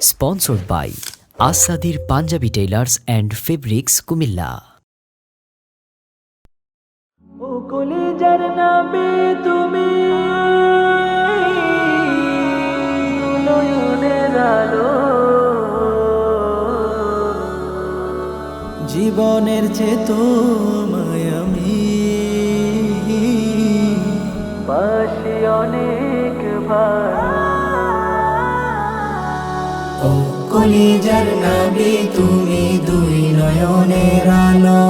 Sponsored by আসাদির Panjabi tailors and fabrics Comilla নামে তুমি জীবনের চেতনায় আমি। বাসি অনেক ও কলিজার নাবি তুমি দুই নয়নের আলো।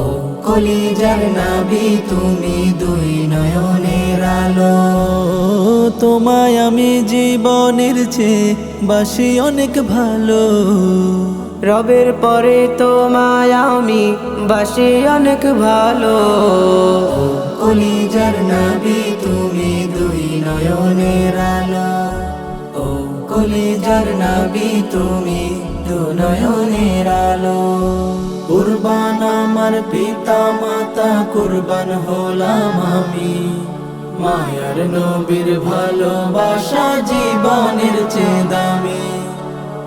ও কলিজার নাবি তুমি দুই নয়নের আলো। তোমায় আমি জীবনের চেয়ে বাসি অনেক ভালো। রবের পরে তোমায় আমি বাসি অনেক ভালো। কলিজার নাবি কলিজার নাবি তুমি দু নয়নের আলো। কুরবান আমার পিতা, মাতা, কুরবান হলাম আমি। মায়ার নবীর ভালোবাসা জীবনের চেয়ে দামি।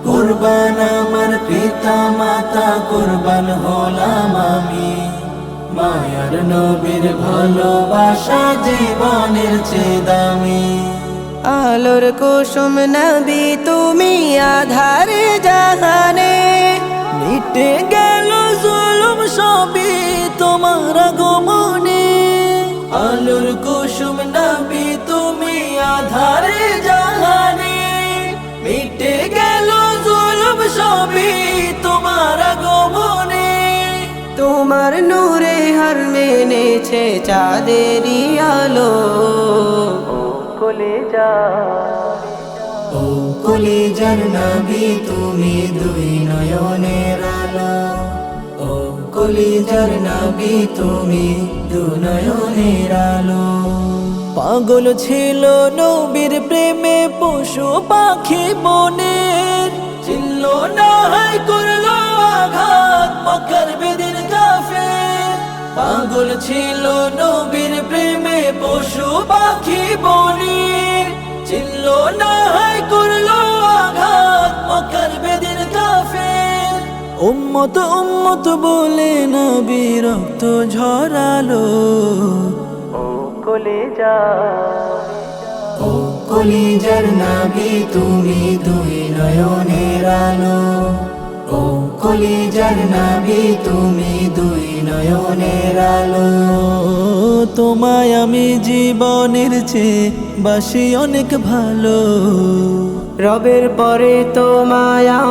কুরবান আমার পিতা, মাতা, কুরবান হলাম আমি। মায়ার নবীর ভালোবাসা জীবনের চেয়ে দামি। আলোর কুসুম নবী তুমি আধারে জাহানে। মিটে গেল জুলুম সবই তোমার আগমনে আলোর কুসুম নবী তুমি আধারে জাহানে। মিটে গেল জুলুম সবই তোমার আগমনে তোমার নূরে হার মেনেছে চাঁদেরই আলো। ও কলে যার নাবি তুমি দুই নয়নের আলো। ও কলে যার নাবি তুমি দু নয়নের আলো। পাগল ছিল নবীর প্রেমে, পশু পাখি বনের। চিনল না হাই করল আঘাত মকর বেদিন কাফে পাগল ছিল নবীর প্রেমে, পশু পাখি বনের। উম্মত উম্মত বলে নবী রক্ত ঝরালো। ও কলে যা ও কলিজার নাবি তুমি দুই নয়নের আলো ও কলিজার নাবি তুমি দুই নয়নের আলো তোমায় আমি জীবনের চেয়ে বাসি অনেক ভালো। রবের পরে তো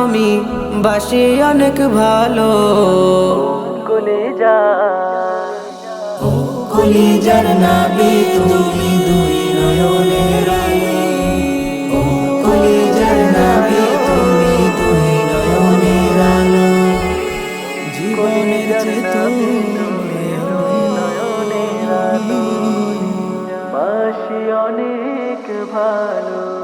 আমি বাসি অনেক ভালো। কলে যা কলে যার না তুমি দুই নয়নে নয়নে অনেক ভালো।